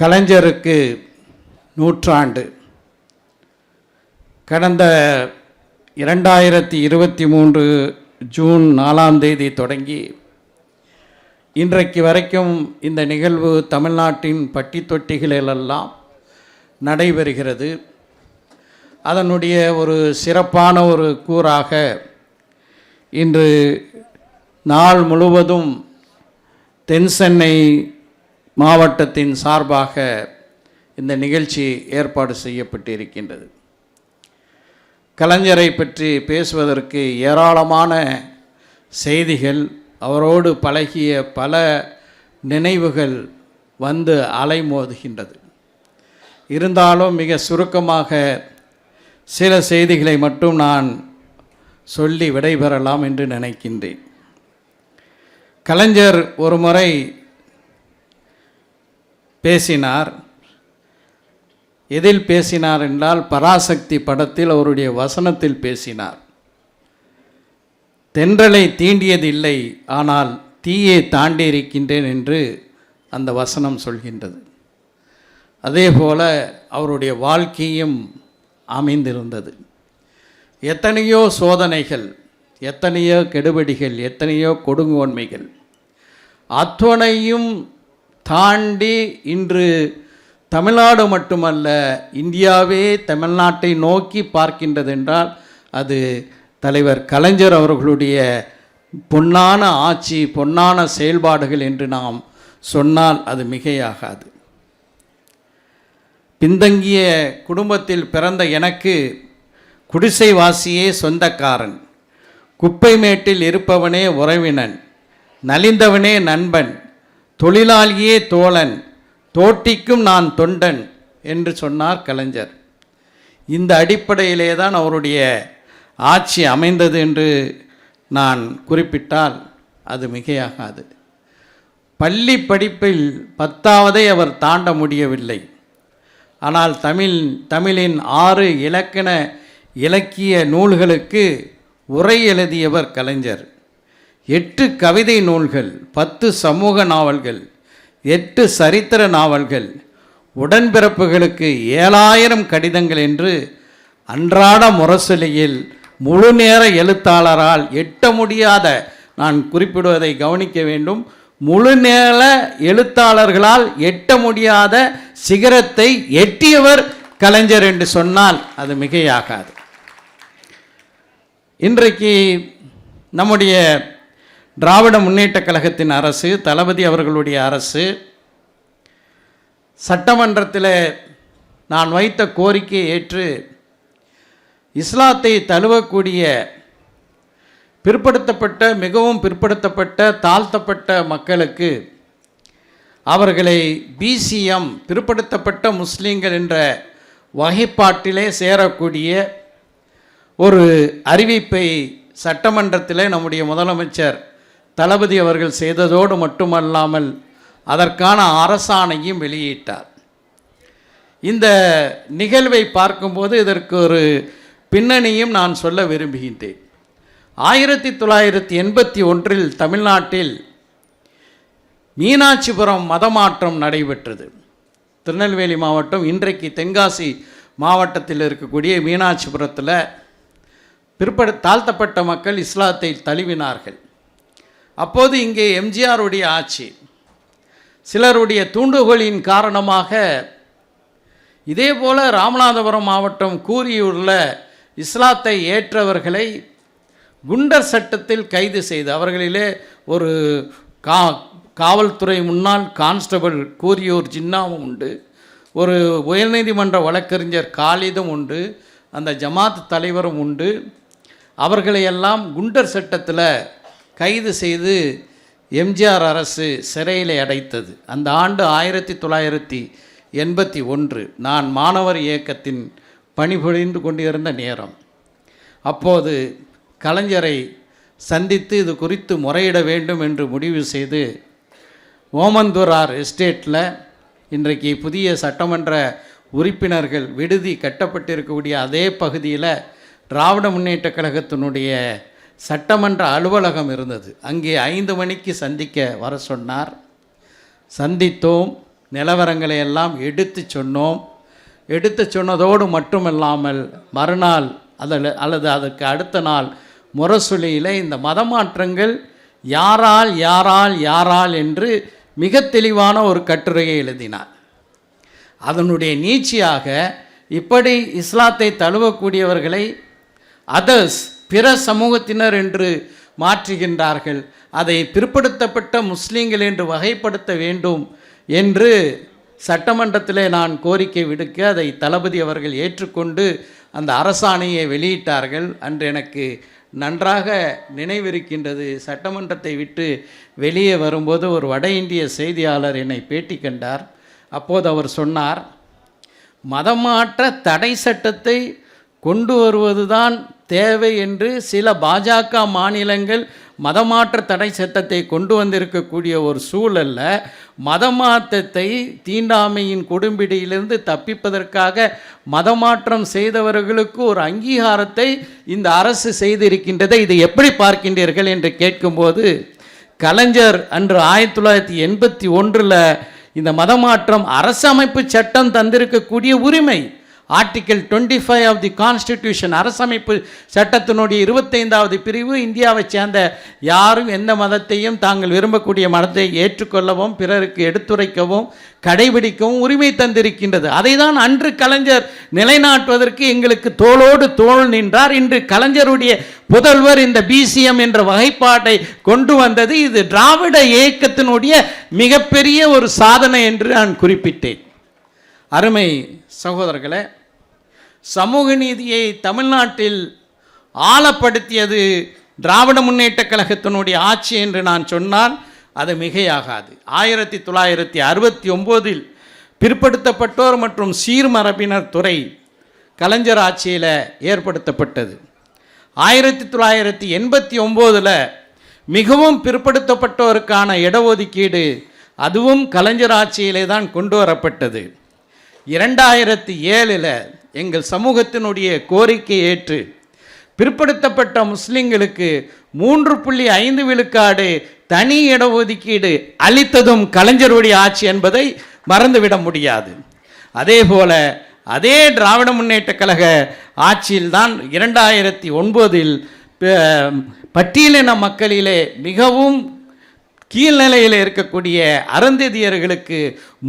கலைஞருக்கு நூற்றாண்டு. கடந்த இரண்டாயிரத்தி இருபத்தி மூன்று ஜூன் நாலாம் தேதி தொடங்கி இன்றைக்கு வரைக்கும் இந்த நிகழ்வு தமிழ்நாட்டின் பட்டி தொட்டிகளிலெல்லாம் நடைபெறுகிறது. அதனுடைய ஒரு சிறப்பான ஒரு கூறாக இன்று நாள் முழுவதும் தென் சென்னை மாவட்டத்தின் சார்பாக இந்த நிகழ்ச்சி ஏற்பாடு செய்யப்பட்டிருக்கின்றது. கலைஞரை பற்றி பேசுவதற்கு ஏராளமான செய்திகள் அவரோடு பழகிய பல நினைவுகள் வந்து அலைமோதுகின்றது. இருந்தாலும் மிக சுருக்கமாக சில செய்திகளை மட்டும் நான் சொல்லி விடைபெறலாம் என்று நினைக்கின்றேன். கலைஞர் ஒரு முறை பேசினார். எதில் பேசினார் என்றால் பராசக்தி படத்தில் அவருடைய வசனத்தில் பேசினார். தென்றலை தீண்டியதில்லை ஆனால் தீயை தாண்டி இருக்கின்றேன் என்று அந்த வசனம் சொல்கின்றது. அதே போல அவருடைய வாழ்க்கையும் அமைந்திருந்தது. எத்தனையோ சோதனைகள் எத்தனையோ கெடுபடிகள் எத்தனையோ கொடுங்கோன்மைகள் அத்துணையும் தாண்டி இன்று தமிழ்நாடு மட்டுமல்ல இந்தியாவே தமிழ்நாட்டை நோக்கி பார்க்கின்றது என்றால் அது தலைவர் கலைஞர் அவர்களுடைய பொன்னான ஆட்சி பொன்னான செயல்பாடுகள் என்று நாம் சொன்னால் அது மிகையாகாது. பின்தங்கிய குடும்பத்தில் பிறந்த எனக்கு குடிசைவாசியே சொந்தக்காரன். குப்பை மேட்டில் இருப்பவனே உறவினன். நலிந்தவனே நண்பன். தொழிலாளியே தோழன் தோட்டிக்கும் நான் தொண்டன் என்று சொன்னார் கலைஞர். இந்த அடிப்படையிலே தான் அவருடைய ஆட்சி அமைந்தது என்று நான் குறிப்பிட்டால் அது மிகையாகாது. பள்ளி படிப்பில் பத்தாவதை அவர் தாண்ட முடியவில்லை. ஆனால் தமிழ் தமிழின் ஆறு இலக்கண இலக்கிய நூல்களுக்கு உரை எழுதியவர் கலைஞர். எட்டு கவிதை நூல்கள் பத்து சமூக நாவல்கள் எட்டு சரித்திர நாவல்கள் உடன்பிறப்புகளுக்கு ஏழாயிரம் கடிதங்கள் என்று அன்றாட முரசொலியில் முழு நேர எழுத்தாளரால் எட்ட முடியாத நான் குறிப்பிடுவதை கவனிக்க வேண்டும். முழு நேர எழுத்தாளர்களால் எட்ட முடியாத சிகரத்தை எட்டியவர் கலைஞர் என்று சொன்னால் அது மிகையாகாது. இன்றைக்கு நம்முடைய திராவிட முன்னேற்றக் கழகத்தின் அரசு தளபதி அவர்களுடைய அரசு சட்டமன்றத்தில் நான் வைத்த கோரிக்கையை ஏற்று இஸ்லாத்தை தழுவக்கூடிய பிற்படுத்தப்பட்ட மிகவும் பிற்படுத்தப்பட்ட தாழ்த்தப்பட்ட மக்களுக்கு அவர்களை பிசிஎம் பிற்படுத்தப்பட்ட முஸ்லீம்கள் என்ற வகைப்பாட்டிலே சேரக்கூடிய ஒரு அறிவிப்பை சட்டமன்றத்தில் நம்முடைய முதலமைச்சர் தளபதி அவர்கள் செய்ததோடு மட்டுமல்லாமல் அதற்கான அரசாணையும் வெளியிட்டார். இந்த நிகழ்வை பார்க்கும்போது இதற்கு ஒரு பின்னணியும் நான் சொல்ல விரும்புகின்றேன். ஆயிரத்தி தொள்ளாயிரத்தி எண்பத்தி ஒன்றில் தமிழ்நாட்டில் மீனாட்சிபுரம் மதமாற்றம் நடைபெற்றது. திருநெல்வேலி மாவட்டம் இன்றைக்கு தென்காசி மாவட்டத்தில் இருக்கக்கூடிய மீனாட்சிபுரத்தில் பிற்படு தாழ்த்தப்பட்ட மக்கள் இஸ்லாத்தை தழுவினார்கள். அப்போது இங்கே எம்ஜிஆருடைய ஆட்சி. சிலருடைய தூண்டுகோலின் காரணமாக இதே போல் ராமநாதபுரம் மாவட்டம் கூரியூரில் இஸ்லாத்தை ஏற்றவர்களை குண்டர் சட்டத்தில் கைது செய்து அவர்களிலே ஒரு கா காவல்துறை முன்னாள் கான்ஸ்டபிள் கூரியூர் ஜின்னாவும் உண்டு ஒரு உயர்நீதிமன்ற வழக்கறிஞர் காலிதும் உண்டு அந்த ஜமாத் தலைவரும் உண்டு. அவர்களையெல்லாம் குண்டர் சட்டத்தில் கைது செய்து எம்ஜிஆர் அரசு சிறையிலே அடைத்தது. அந்த ஆண்டு ஆயிரத்தி தொள்ளாயிரத்தி எண்பத்தி ஒன்று நான் மாணவர் இயக்கத்தின் பணிபுரிந்து கொண்டிருந்த நேரம். அப்போது கலைஞரை சந்தித்து இது குறித்து முறையிட வேண்டும் என்று முடிவு செய்து ஓமந்தூரார் எஸ்டேட்டில் இன்றைக்கு புதிய சட்டமன்ற உறுப்பினர்கள் விடுதி கட்டப்பட்டிருக்கக்கூடிய அதே பகுதியில் திராவிட முன்னேற்ற கழகத்தினுடைய சட்டமன்ற அலுவலகம் இருந்தது. அங்கே ஐந்து மணிக்கு சந்திக்க வர சொன்னார். சந்தித்தோம். நிலவரங்களை எல்லாம் எடுத்து சொன்னோம். எடுத்து சொன்னதோடு மட்டுமல்லாமல் மறுநாள் அதில் அல்லது அதற்கு அடுத்த நாள் முரசொலியில் இந்த மதமாற்றங்கள் யாரால் யாரால் யாரால் என்று மிக தெளிவான ஒரு கட்டுரையை எழுதினார். அதனுடைய நீட்சியாக இப்படி இஸ்லாத்தை தழுவக்கூடியவர்களை அதர்ஸ் பிற சமூகத்தினர் என்று மாற்றுகின்றார்கள். அதை பிற்படுத்தப்பட்ட முஸ்லீம்கள் என்று வகைப்படுத்த வேண்டும் என்று சட்டமன்றத்திலே நான் கோரிக்கை விடுக்க அதை தளபதி அவர்கள் ஏற்றுக்கொண்டு அந்த அரசாணையை வெளியிட்டார்கள். அன்று எனக்கு நன்றாக நினைவிருக்கின்றது. சட்டமன்றத்தை விட்டு வெளியே வரும்போது ஒரு வட இந்திய செய்தியாளர் என்னை பேட்டி கண்டார். அப்போது அவர் சொன்னார் மதமாற்ற தடை சட்டத்தை கொண்டு வருவதுதான் தேவை என்று சில பாஜக மாநிலங்கள் மதமாற்ற தடை சட்டத்தை கொண்டு வந்திருக்கக்கூடிய ஒரு சூழலில் மதமாற்றத்தை தீண்டாமையின் கொடும்பிடியிலிருந்து தப்பிப்பதற்காக மதமாற்றம் செய்தவர்களுக்கு ஒரு அங்கீகாரத்தை இந்த அரசு செய்திருக்கின்றதை இதை எப்படி பார்க்கின்றீர்கள் என்று கேட்கும்போது கலைஞர் அன்று ஆயிரத்தி தொள்ளாயிரத்தி எண்பத்தி ஒன்றில் இந்த மதமாற்றம் அரசமைப்பு சட்டம் தந்திருக்கக்கூடிய உரிமை article twenty five of the constitution அரசமைப்பு சட்டத்தினுடைய இருபத்தைந்தாவது பிரிவு இந்தியாவை சேர்ந்த யாரும் எந்த மதத்தையும் தாங்கள் விரும்பக்கூடிய மதத்தை ஏற்றுக்கொள்ளவும் பிறருக்கு எடுத்துரைக்கவும் கடைபிடிக்கவும் உரிமை தந்திருக்கின்றது. அதை தான் அன்று கலைஞர் நிலைநாட்டுவதற்கு எங்களுக்கு தோளோடு தோல் நின்றார். இன்று கலைஞருடைய புதல்வர் இந்த பிசிஎம் என்ற வகைப்பாட்டை கொண்டு வந்தது. இது திராவிட இயக்கத்தினுடைய மிகப்பெரிய ஒரு சாதனை என்று நான் குறிப்பிட்டேன். அருமை சகோதரர்களை சமூக நீதியை தமிழ்நாட்டில் ஆழப்படுத்தியது திராவிட முன்னேற்றக் கழகத்தினுடைய ஆட்சி என்று நான் சொன்னால் அது மிகையாகாது. ஆயிரத்தி தொள்ளாயிரத்தி அறுபத்தி ஒம்போதில் பிற்படுத்தப்பட்டோர் மற்றும் சீர்மரபினர் துறை கலைஞர் ஆட்சியில் ஏற்படுத்தப்பட்டது. ஆயிரத்தி தொள்ளாயிரத்தி எண்பத்தி ஒம்போதில் மிகவும் பிற்படுத்தப்பட்டோருக்கான இடஒதுக்கீடு அதுவும் கலைஞர் ஆட்சியிலே தான் கொண்டு வரப்பட்டது. இரண்டாயிரத்தி ஏழில் எங்கள் சமூகத்தினுடைய கோரிக்கை ஏற்று பிற்படுத்தப்பட்ட முஸ்லிம்களுக்கு மூன்று புள்ளி ஐந்து விழுக்காடு தனி இடஒதுக்கீடு அளித்ததும் கலைஞருடைய ஆட்சி என்பதை மறந்துவிட முடியாது. அதே போல அதே திராவிட முன்னேற்ற கழக ஆட்சியில்தான் இரண்டாயிரத்தி ஒன்பதில் பட்டியலின மக்களிலே மிகவும் கீழ்நிலையில் இருக்கக்கூடிய அறந்ததியர்களுக்கு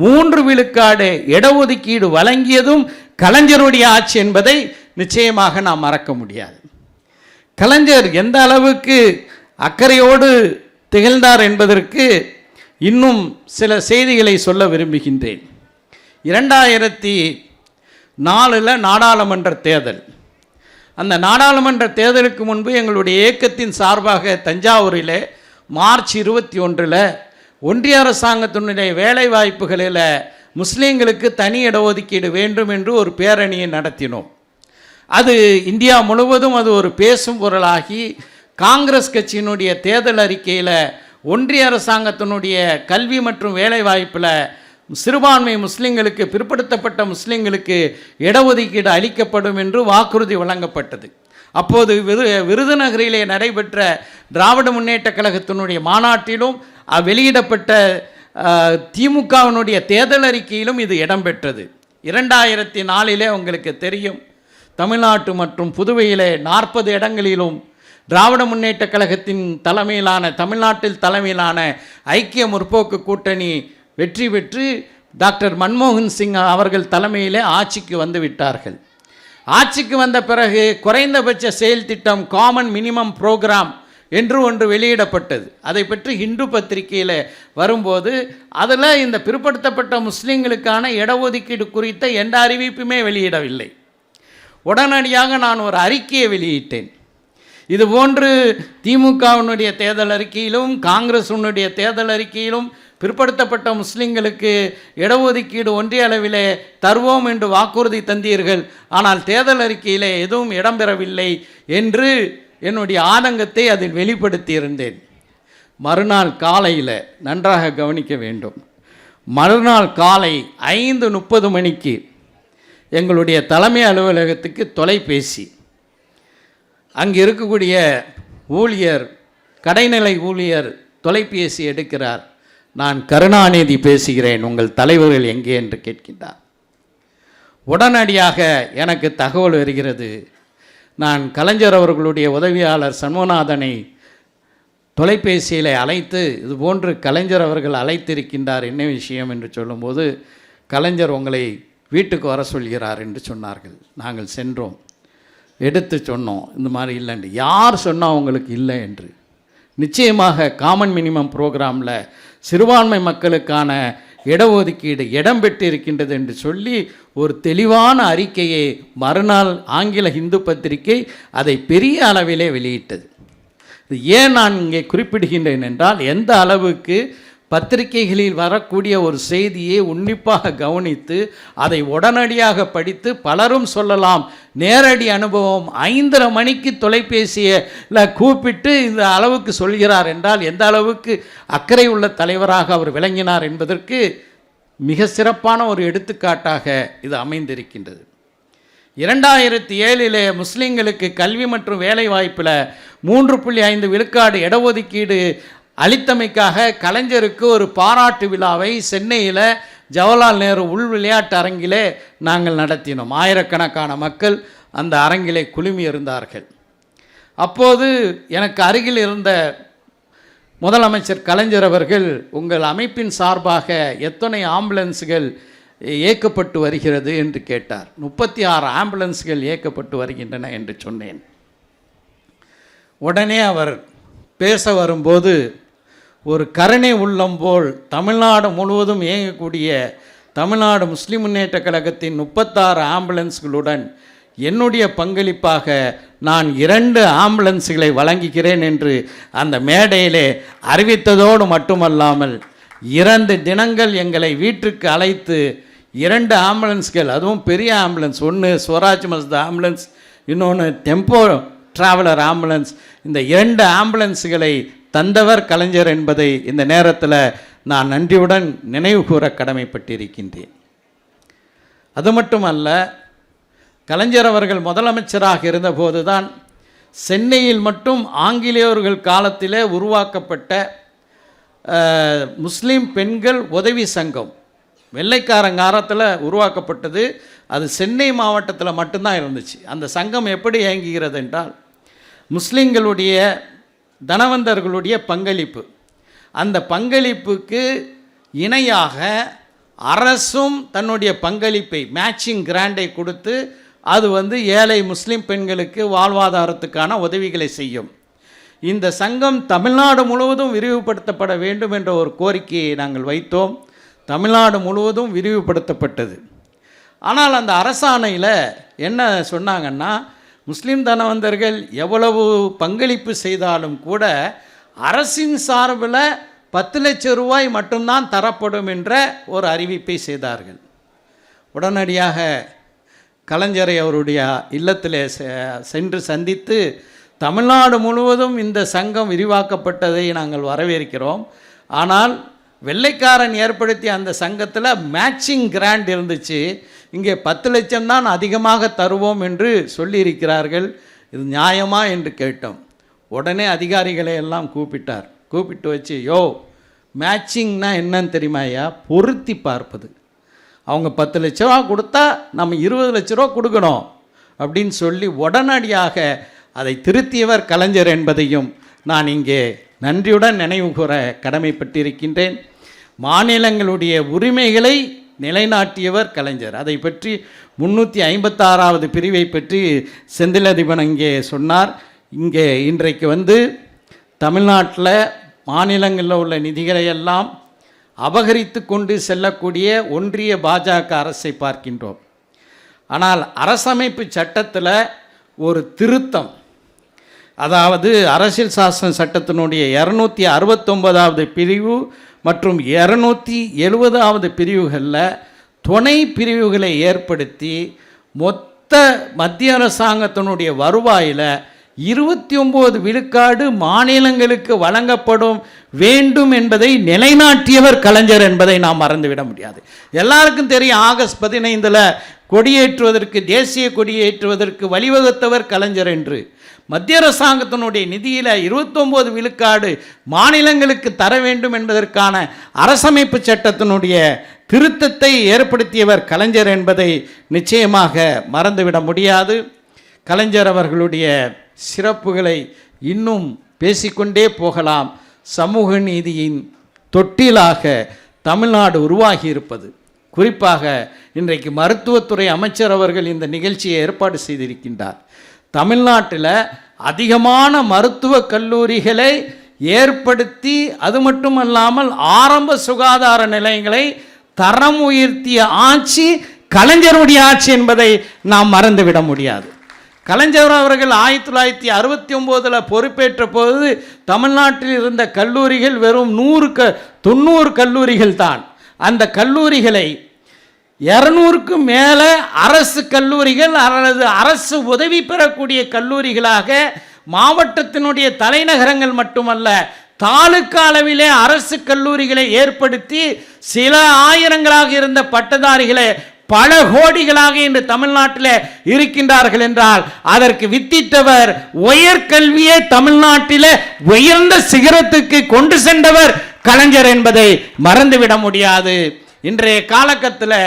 மூன்று விழுக்காடு இடஒதுக்கீடு வழங்கியதும் கலைஞருடைய ஆட்சி என்பதை நிச்சயமாக நாம் மறக்க முடியாது. கலைஞர் எந்த அளவுக்கு அக்கறையோடு திகழ்ந்தார் என்பதற்கு இன்னும் சில செய்திகளை சொல்ல விரும்புகின்றேன். இரண்டாயிரத்தி நாலில் நாடாளுமன்ற தேர்தல். அந்த நாடாளுமன்ற தேர்தலுக்கு முன்பு எங்களுடைய இயக்கத்தின் சார்பாக தஞ்சாவூரில் மார்ச் இருபத்தி ஒன்றில் ஒன்றிய அரசாங்கத்தினுடைய வேலை வாய்ப்புகளில் முஸ்லீம்களுக்கு தனி இடஒதுக்கீடு வேண்டும் என்று ஒரு பேரணியை நடத்தினோம். அது இந்தியா முழுவதும் அது ஒரு பேசும் பொருளாகி காங்கிரஸ் கட்சியினுடைய தேர்தல் அறிக்கையில் ஒன்றிய அரசாங்கத்தினுடைய கல்வி மற்றும் வேலைவாய்ப்பில் சிறுபான்மை முஸ்லீம்களுக்கு பிற்படுத்தப்பட்ட முஸ்லீம்களுக்கு இடஒதுக்கீடு அளிக்கப்படும் என்று வாக்குறுதி வழங்கப்பட்டது. அப்போது விரு விருதுநகரிலே நடைபெற்ற திராவிட முன்னேற்ற கழகத்தினுடைய மாநாட்டிலும் வெளியிடப்பட்ட திமுகவினுடைய தேர்தல் அறிக்கையிலும் இது இடம்பெற்றது. இரண்டாயிரத்தி நாலிலே உங்களுக்கு தெரியும் தமிழ்நாட்டு மற்றும் புதுவையிலே நாற்பது இடங்களிலும் திராவிட முன்னேற்ற கழகத்தின் தலைமையிலான தமிழ்நாட்டில் தலைமையிலான ஐக்கிய முற்போக்கு கூட்டணி வெற்றி பெற்று டாக்டர் மன்மோகன் சிங் அவர்கள் தலைமையிலே ஆட்சிக்கு வந்துவிட்டார்கள் ஆட்சிக்கு வந்த பிறகு குறைந்தபட்ச செயல் திட்டம் காமன் மினிமம் ப்ரோக்ராம் என்று ஒன்று வெளியிடப்பட்டது. அதை பற்றி ஹிந்து பத்திரிகையில் வரும்போது அதில் இந்த பிற்படுத்தப்பட்ட முஸ்லீம்களுக்கான இடஒதுக்கீடு குறித்த எந்த அறிவிப்புமே வெளியிடவில்லை. உடனடியாக நான் ஒரு அறிக்கையை வெளியிட்டேன். இது போன்று திமுகவினுடைய தேர்தல் அறிக்கையிலும் காங்கிரஸினுடைய தேர்தல் அறிக்கையிலும் பிற்படுத்தப்பட்ட முஸ்லிம்களுக்கு இடஒதுக்கீடு ஒன்றிய அளவிலே தருவோம் என்று வாக்குறுதி தந்தீர்கள். ஆனால் தேர்தல் அறிக்கையிலே எதுவும் இடம்பெறவில்லை என்று என்னுடைய ஆதங்கத்தை அதில் வெளிப்படுத்தியிருந்தேன். மறுநாள் காலையில் நன்றாக கவனிக்க வேண்டும். மறுநாள் காலை ஐந்து முப்பது மணிக்கு எங்களுடைய தலைமை அலுவலகத்துக்கு தொலைபேசி. அங்கே இருக்கக்கூடிய ஊழியர் கடைநிலை ஊழியர் தொலைபேசி எடுக்கிறார். நான் கருணாநிதி பேசுகிறேன் உங்கள் தலைவர்கள் எங்கே என்று கேட்கின்றார். உடனடியாக எனக்கு தகவல் வருகிறது. நான் கலைஞர் அவர்களுடைய உதவியாளர் சண்முகநாதனை தொலைபேசியில் அழைத்து இது போன்று கலைஞர் அவர்கள் அழைத்திருக்கின்றார் என்ன விஷயம் என்று சொல்லும்போது கலைஞர் உங்களை வீட்டுக்கு வர சொல்கிறார் என்று சொன்னார்கள். நாங்கள் சென்றோம். எடுத்து சொன்னோம். இந்த மாதிரி இல்லைன்னு யார் சொன்னால் உங்களுக்கு இல்லை என்று. நிச்சயமாக காமன் மினிமம் ப்ரோக்ராமில் சிறுபான்மை மக்களுக்கான இடஒதுக்கீடு இடம் பெற்று இருக்கின்றது என்று சொல்லி ஒரு தெளிவான அறிக்கையை மறுநாள் ஆங்கில இந்து பத்திரிகை அதை பெரிய அளவிலே வெளியிட்டது. இது ஏன் நான் இங்கே குறிப்பிடுகின்றேன் என்றால் எந்த அளவுக்கு பத்திரிகைகளில் வரக்கூடிய ஒரு செய்தியை உன்னிப்பாக கவனித்து அதை உடனடியாக படித்து பலரும் சொல்லலாம். நேரடி அனுபவம் ஐந்தரை மணிக்கு தொலைபேசியில் கூப்பிட்டு இந்த அளவுக்கு சொல்கிறார் என்றால் எந்த அளவுக்கு அக்கறை உள்ள தலைவராக அவர் விளங்கினார் என்பதற்கு மிக சிறப்பான ஒரு எடுத்துக்காட்டாக இது அமைந்திருக்கின்றது. இரண்டாயிரத்தி ஏழிலே முஸ்லீம்களுக்கு கல்வி மற்றும் வேலை வாய்ப்பில் மூன்று புள்ளி ஐந்து விழுக்காடு இடஒதுக்கீடு அளித்தமைக்காக கலைஞருக்கு ஒரு பாராட்டு விழாவை சென்னையில் ஜவஹர்லால் நேரு உள் விளையாட்டு அரங்கிலே நாங்கள் நடத்தினோம். ஆயிரக்கணக்கான மக்கள் அந்த அரங்கிலே குழுமி இருந்தார்கள். அப்போது எனக்கு அருகில் இருந்த முதலமைச்சர் கலைஞர் அவர்கள் உங்கள் அமைப்பின் சார்பாக எத்தனை ஆம்புலன்ஸுகள் இயக்கப்பட்டு வருகிறது? என்று கேட்டார். முப்பத்தி ஆறு ஆம்புலன்ஸ்கள் இயக்கப்பட்டு வருகின்றன என்று சொன்னேன். உடனே அவர் பேச வரும்போது ஒரு கருணை உள்ளம் போல் தமிழ்நாடு முழுவதும் இயங்கக்கூடிய தமிழ்நாடு முஸ்லிம் முன்னேற்ற கழகத்தின் முப்பத்தாறு ஆம்புலன்ஸ்களுடன் என்னுடைய பங்களிப்பாக நான் இரண்டு ஆம்புலன்ஸ்களை வழங்குகிறேன் என்று அந்த மேடையிலே அறிவித்ததோடு மட்டுமல்லாமல் இரண்டு தினங்கள் எங்களை வீட்டுக்கு அழைத்து இரண்டு ஆம்புலன்ஸ்கள் அதுவும் பெரிய ஆம்புலன்ஸ் ஒன்று ஸ்வராஜ் மஸ்த ஆம்புலன்ஸ் இன்னொன்று டெம்போ ட்ராவலர் ஆம்புலன்ஸ் இந்த இரண்டு ஆம்புலன்ஸுகளை தந்தவர் கலைஞர் என்பதை இந்த நேரத்தில் நான் நன்றியுடன் நினைவு கூற கடமைப்பட்டிருக்கின்றேன். அது மட்டுமல்ல கலைஞர் அவர்கள் முதலமைச்சராக இருந்தபோது தான் சென்னையில் மட்டும் ஆங்கிலேயர்கள் காலத்திலே உருவாக்கப்பட்ட முஸ்லீம் பெண்கள் உதவி சங்கம் வெள்ளைக்காரங்காரத்தில் உருவாக்கப்பட்டது. அது சென்னை மாவட்டத்தில் மட்டும்தான் இருந்துச்சு. அந்த சங்கம் எப்படி இயங்குகிறது என்றால் முஸ்லீம்களுடைய தனவந்தர்களுடைய பங்களிப்பு. அந்த பங்களிப்புக்கு இணையாக அரசும் தன்னுடைய பங்களிப்பை மேட்சிங் கிராண்டை கொடுத்து அது வந்து ஏழை முஸ்லீம் பெண்களுக்கு வாழ்வாதாரத்துக்கான உதவிகளை செய்யும். இந்த சங்கம் தமிழ்நாடு முழுவதும் விரிவுபடுத்தப்பட வேண்டும் என்ற ஒரு கோரிக்கையை நாங்கள் வைத்தோம். தமிழ்நாடு முழுவதும் விரிவுபடுத்தப்பட்டது. ஆனால் அந்த அரசாணையில் என்ன சொன்னாங்கன்னா முஸ்லீம் தனவந்தர்கள் எவ்வளவு பங்களிப்பு செய்தாலும் கூட அரசின் சார்பில் பத்து லட்சம் ரூபாய் மட்டும்தான் தரப்படும் என்ற ஒரு அறிவிப்பை செய்தார்கள். உடனடியாக கலைஞரை அவருடைய இல்லத்தில் செ- சென்று சந்தித்து தமிழ்நாடு முழுவதும் இந்த சங்கம் விரிவாக்கப்பட்டதை நாங்கள் வரவேற்கிறோம். ஆனால் வெள்ளைக்காரன் ஏற்படுத்திய அந்த சங்கத்தில் மேட்சிங் கிராண்ட் இருந்துச்சு. இங்கே பத்து லட்சம் தான் அதிகமாக தருவோம் என்று சொல்லியிருக்கிறார்கள். இது நியாயமா என்று கேட்டோம். உடனே அதிகாரிகளை எல்லாம் கூப்பிட்டார். கூப்பிட்டு வச்சு யோ மேட்சிங்னா என்னன்னு தெரியுமா ஐயா? பொருத்தி பார்ப்பது. அவங்க பத்து லட்ச ரூபா கொடுத்தா நம்ம இருபது லட்ச ரூபா கொடுக்கணும். அப்படின்னு சொல்லி உடனடியாக அதை திருத்தியவர் கலைஞர் என்பதையும் நான் இங்கே நன்றியுடன் நினைவு கூற கடமைப்பட்டிருக்கின்றேன். மாநிலங்களுடைய உரிமைகளை நிலைநாட்டியவர் கலைஞர். அதை பற்றி முன்னூற்றி ஐம்பத்தாறாவது பிரிவை பற்றி செந்திலதிபன் இங்கே சொன்னார். இங்கே இன்றைக்கு வந்து தமிழ்நாட்டில் மாநிலங்களில் உள்ள நிதிகளை எல்லாம் அபகரித்து கொண்டு செல்லக்கூடிய ஒன்றிய பாஜக அரசை பார்க்கின்றோம். ஆனால் அரசமைப்பு சட்டத்தில் ஒரு திருத்தம் அதாவது அரசியல் சாசன சட்டத்தினுடைய இரநூத்தி அறுபத்தொன்பதாவது பிரிவு மற்றும் இரநூத்தி எழுபதாவது பிரிவுகளில் துணை பிரிவுகளை ஏற்படுத்தி மொத்த மத்திய அரசாங்கத்தினுடைய வருவாயில் இருபத்தி ஒம்பது விழுக்காடு மாநிலங்களுக்கு வழங்கப்படும் வேண்டும் என்பதை நிலைநாட்டியவர் கலைஞர் என்பதை நாம் மறந்துவிட முடியாது. எல்லாருக்கும் தெரியும் ஆகஸ்ட் பதினைந்தில் கொடியேற்றுவதற்கு தேசிய கொடியேற்றுவதற்கு வழிவகுத்தவர் கலைஞர் என்று. மத்திய அரசாங்கத்தினுடைய நிதியில் இருபத்தொம்போது விழுக்காடு மாநிலங்களுக்கு தர வேண்டும் என்பதற்கான அரசமைப்பு சட்டத்தினுடைய திருத்தத்தை ஏற்படுத்தியவர் கலைஞர் என்பதை நிச்சயமாக மறந்துவிட முடியாது. கலைஞர் அவர்களுடைய சிறப்புகளை இன்னும் பேசிக்கொண்டே போகலாம். சமூக நீதியின் தொட்டிலாக தமிழ்நாடு உருவாகி இருப்பது குறிப்பாக இன்றைக்கு மருத்துவத்துறை அமைச்சர் அவர்கள் இந்த நிகழ்ச்சியை ஏற்பாடு செய்திருக்கின்றார். தமிழ்நாட்டில் அதிகமான மருத்துவக் கல்லூரிகளை ஏற்படுத்தி அது மட்டுமல்லாமல் ஆரம்ப சுகாதார நிலையங்களை தரம் உயர்த்திய ஆட்சி கலைஞருடைய ஆட்சி என்பதை நாம் மறந்துவிட முடியாது. கலைஞர் அவர்கள் ஆயிரத்தி தொள்ளாயிரத்தி அறுபத்தி ஒம்போதில் பொறுப்பேற்ற போது தமிழ்நாட்டில் இருந்த கல்லூரிகள் வெறும் நூறு க தொண்ணூறு கல்லூரிகள் தான். அந்த கல்லூரிகளை இரநூறுக்கும் மேலே அரசு கல்லூரிகள் அல்லது அரசு உதவி பெறக்கூடிய கல்லூரிகளாக மாவட்டத்தினுடைய தலைநகரங்கள் மட்டுமல்ல தாலுக்கா அளவிலே அரசு கல்லூரிகளை ஏற்படுத்தி சில ஆயிரங்களாக இருந்த பட்டதாரிகளை பல கோடிகளாக இன்று தமிழ்நாட்டில் இருக்கின்றார்கள் என்றால் அதற்கு வித்திட்டவர் உயர்கல்வியை தமிழ்நாட்டில் உயர்ந்த சிகரத்துக்கு கொண்டு சென்றவர் கலைஞர் என்பதை மறந்துவிட முடியாது. இன்றைய காலகட்டத்தில்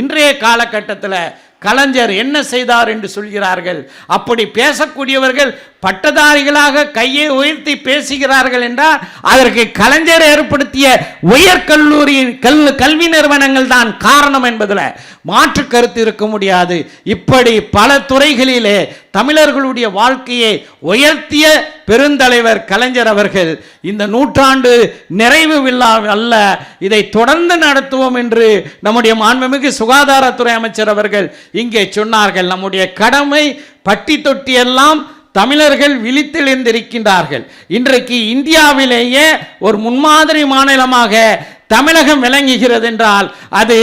இன்றைய காலகட்டத்தில் கலைஞர் என்ன செய்தார் என்று சொல்கிறார்கள்? அப்படி பேசக்கூடியவர்கள் பட்டதாரிகளாக கையை உயர்த்தி பேசுகிறார்கள் என்றால் அதற்கு கலைஞர் ஏற்படுத்திய உயர்கல்லூரி கல் கல்வி நிறுவனங்கள் தான் காரணம் என்பதில் மாற்று கருத்து இருக்க முடியாது. இப்படி பல துறைகளிலே தமிழர்களுடைய வாழ்க்கையை உயர்த்திய பெருந்தலைவர் கலைஞர் அவர்கள் இந்த நூற்றாண்டு நிறைவு விழா அல்ல இதை தொடர்ந்து நடத்துவோம் என்று நம்முடைய மாண்புமிகு சுகாதாரத்துறை அமைச்சர் அவர்கள் இங்கே சொன்னார்கள். நம்முடைய கடமை பட்டி தொட்டியெல்லாம் தமிழர்கள் விழித்தெழுந்திருக்கின்றார்கள். இன்றைக்கு இந்தியாவிலேயே ஒரு முன்மாதிரி மாநிலமாக தமிழகம் விளங்குகிறது என்றால் அது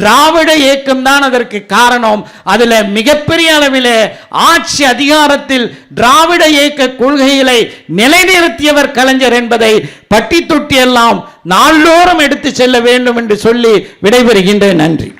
திராவிட இயக்கம் தான் அதற்கு காரணம். அதில் மிகப்பெரிய அளவில் ஆட்சி அதிகாரத்தில் திராவிட இயக்க கொள்கைகளை நிலைநிறுத்தியவர் கலைஞர் என்பதை பட்டி தொட்டி எல்லாம் நாள்தோறும் எடுத்து செல்ல வேண்டும் என்று சொல்லி விடைபெறுகின்றேன். நன்றி.